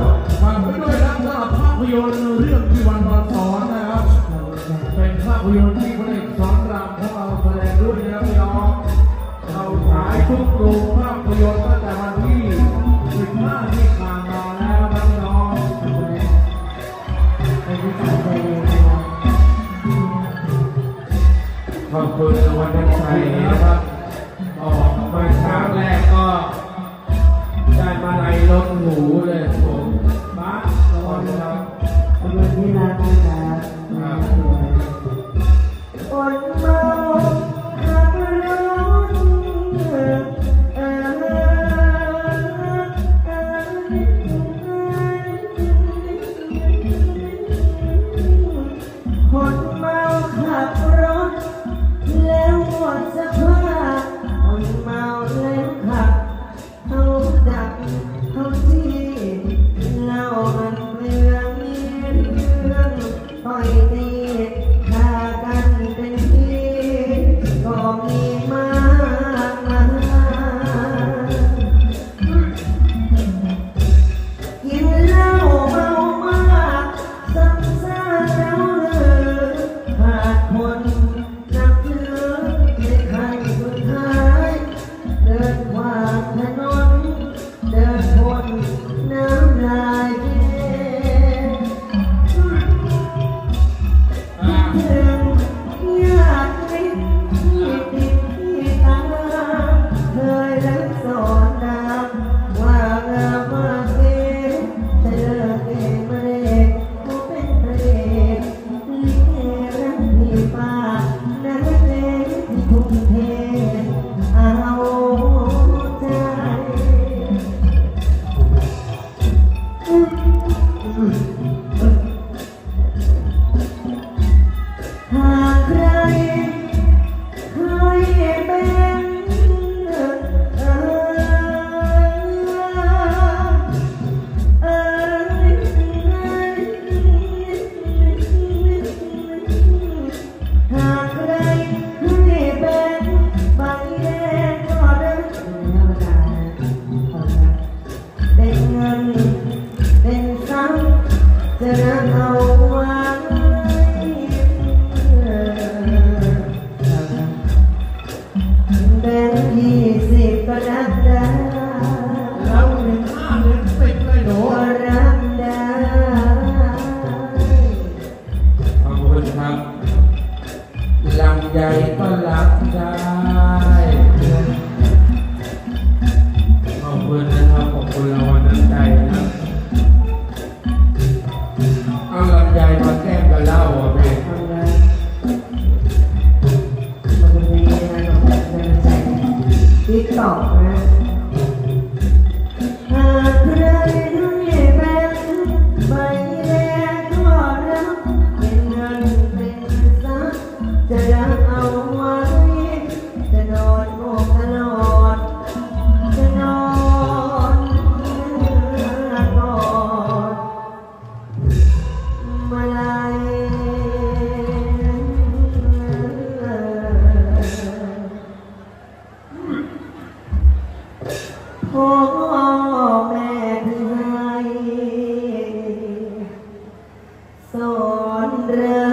ก่อนฝากไปด้วยนะสำหภาพยนตร์เรื่องที่วันตอนสอนนะครับ เป็นภาพยนตร์ที่พระเอกสอนรามของเราแสดงด้วยนะพี่น้องเราขายทุกโรงภาพยนตร์ตั้งแต่วันที่15ที่ผ่านมาแล้วครับพี่น้องขอบคุณวันเด็กไทยนะครับออกมาครั้งแรกก็ มาลัยรถหนูเลยผมบ้าระวัสดีครับขอบคุณที่รักนะครับควับฝนเมาขับรถเอ่อเอ่อคน ยี่สิบก็รับได้เราเรียนห้าเรียนสิบเลยหนูก็รับได้ขอบคุณครับลำใหญ่ก็รับได้ สองนะหากใครได้แบงใบแลกก็รับเป็นเงินเป็นทรัพย์จะรัก ส